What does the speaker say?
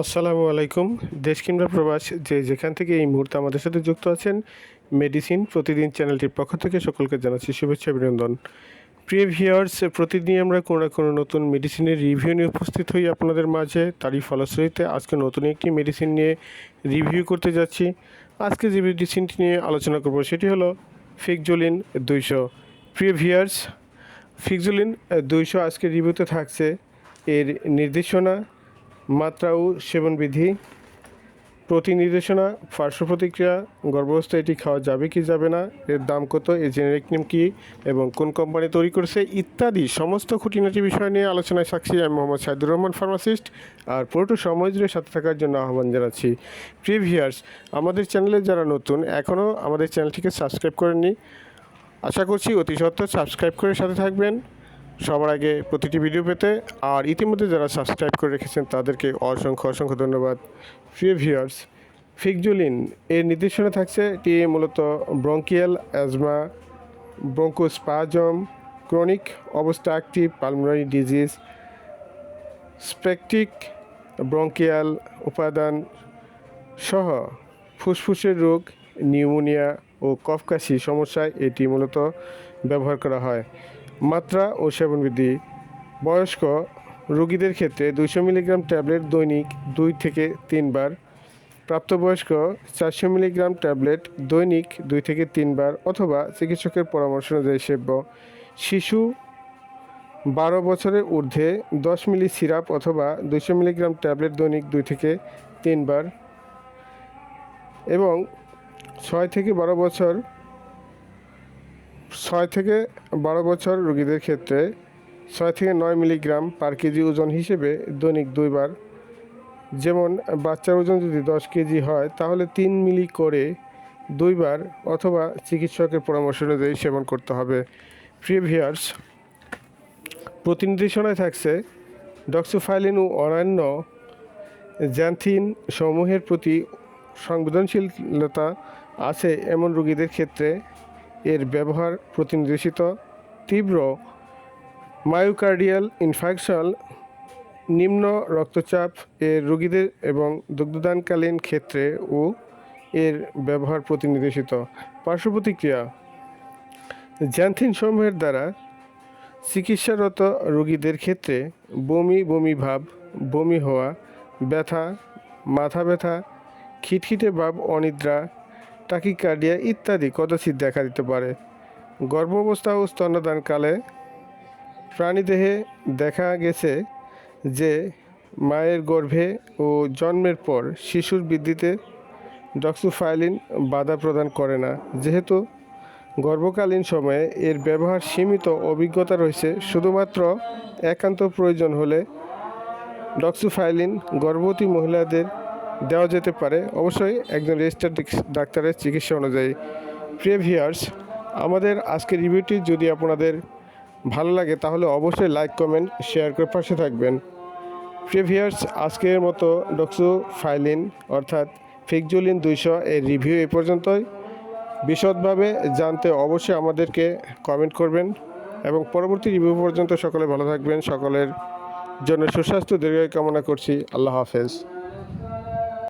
আসসালামু আলাইকুম। দেশ কিংবা প্রবাস, যে যেখান থেকে এই মুহূর্তে আমাদের সাথে যুক্ত আছেন মেডিসিন প্রতিদিন চ্যানেলটির পক্ষ থেকে সকলকে জানাচ্ছি শুভেচ্ছা, অভিনন্দন। প্রিয় ভিউয়ার্স প্রতিদিন আমরা কোনো না কোনো নতুন মেডিসিনের রিভিউ নিয়ে উপস্থিত হই আপনাদের মাঝে। তারই ফলশ্রুতিতে আজকে নতুন একটি মেডিসিন নিয়ে রিভিউ করতে যাচ্ছি। আজকে যে মেডিসিনটি নিয়ে আলোচনা করব সেটি হলো ফিকজুলিন দুইশো। প্রিয় ভিউয়ার্স ফিকজোলিন দুইশো আজকে রিভিউতে থাকছে। এর নির্দেশনা মাত্রা ও সেবনবিধি প্রতি নির্দেশনা পার্শ্ব প্রতিক্রিয়া গর্ভাবস্থায় এটি খাওয়া যাবে কি যাবে না, এর দাম কত, এর জেনেরিক নেম কী, এবং কোন কোম্পানি তৈরি করেছে, ইত্যাদি সমস্ত খুঁটিনাটি বিষয় নিয়ে আলোচনায় সাক্ষী আমি মোহাম্মদ সাইদুর রহমান ফার্মাসিস্ট আর পুরোটা সময় জুড়ে সাথে থাকার জন্য আহ্বান জানাচ্ছি। প্রিভিয়ার্স আমাদের চ্যানেলে যারা নতুন এখনও আমাদের চ্যানেলটিকে সাবস্ক্রাইব করেননি, আশা করছি অতি সত্ত্বর সাবস্ক্রাইব করে সাথে থাকবেন। সবার আগে প্রতিটি ভিডিও পেতে আর ইতিমধ্যে যারা সাবস্ক্রাইব করে রেখেছেন তাদেরকে অসংখ্য অসংখ্য ধন্যবাদ। প্রিয় ভিউয়ার্স ফিকজুলিন এর নির্দেশনা থাকছে এটি মূলত ব্রঙ্কিয়াল অ্যাজমা ব্রঙ্কোস্পাজম ক্রনিক অবস্থা active pulmonary disease spastic bronchial উপাদান সহ ফুসফুসের রোগ নিউমোনিয়া ও কফকাশি সমস্যায় এটি মূলত ব্যবহার করা হয়। মাত্রা ও সেবনবিধি বয়স্ক রোগীদের ক্ষেত্রে দুইশো মিলিগ্রাম ট্যাবলেট দৈনিক দুই থেকে তিনবার। প্রাপ্তবয়স্ক চারশো মিলিগ্রাম ট্যাবলেট দৈনিক দুই থেকে তিনবার অথবা চিকিৎসকের পরামর্শ অনুযায়ী সেব্য। শিশু বারো বছরের ঊর্ধ্বে দশ মিলি সিরাপ অথবা দুইশো মিলিগ্রাম ট্যাবলেট দৈনিক দুই থেকে তিনবার এবং ছয় থেকে বারো বছর ছয় থেকে বারো বছর রোগীদের ক্ষেত্রে ছয় থেকে নয় মিলিগ্রাম পার কেজি ওজন হিসেবে দৈনিক দুইবার। যেমন বাচ্চার ওজন যদি দশ কেজি হয়, তাহলে তিন মিলি করে দুইবার অথবা চিকিৎসকের পরামর্শ অনুযায়ী সেবন করতে হবে। প্রিভিয়ার্স প্রতিনির্দেশনায় থাকছে ডক্সোফাইলিন ও অন্যান্য জ্যান্থিন সমূহের প্রতি সংবেদনশীলতা আছে এমন রোগীদের ক্ষেত্রে। এর ব্যবহার প্রতিনির্দেশিত তীব্র মায়োকার্ডিয়াল ইনফেকশন নিম্ন রক্তচাপ এর রোগীদের এবং দুগ্ধদানকালীন ক্ষেত্রে ও এর ব্যবহার প্রতিনির্দেশিত। পার্শ্ব প্রতিক্রিয়া জ্যান্থিন সমূহের দ্বারা চিকিৎসারত রোগীদের ক্ষেত্রে বমি বমি ভাব, বমি হওয়া, ব্যথা, মাথা ব্যথা, খিটখিটে ভাব, অনিদ্রা টাকিকার্ডিয়া ইত্যাদি কদাচিৎ দেখা দিতে পারে। গর্ভাবস্থা ও স্তন্যদানকালে প্রাণীদেহে দেখা গেছে যে মায়ের গর্ভে ও জন্মের পর শিশুর বৃদ্ধিতে ডক্সোফাইলিন বাধা প্রদান করে না। যেহেতু গর্ভকালীন সময়ে এর ব্যবহার সীমিত অভিজ্ঞতা রয়েছে, শুধুমাত্র একান্ত প্রয়োজন হলে ডক্সোফাইলিন গর্ভবতী মহিলাদের দেওয়া যেতে পারে। অবশ্যই একজন রেজিস্টার্ড ডাক্তারের চিকিৎসা অনুযায়ী। প্রিভিয়ার্স আমাদের আজকের রিভিউটি যদি আপনাদের ভালো লাগে, তাহলে অবশ্যই লাইক কমেন্ট শেয়ার করে পাশে থাকবেন। প্রিভিয়ার্স আজকের মতো ডক্সো ফাইলিন অর্থাৎ ফিকজুলিন দুইশো এর রিভিউ এ পর্যন্তই। বিশদভাবে জানতে অবশ্যই আমাদেরকে কমেন্ট করবেন এবং পরবর্তী রিভিউ পর্যন্ত সকলে ভালো থাকবেন। সকলের জন্য সুস্বাস্থ্য, দীর্ঘায়ু কামনা করছি। আল্লাহ হাফেজ।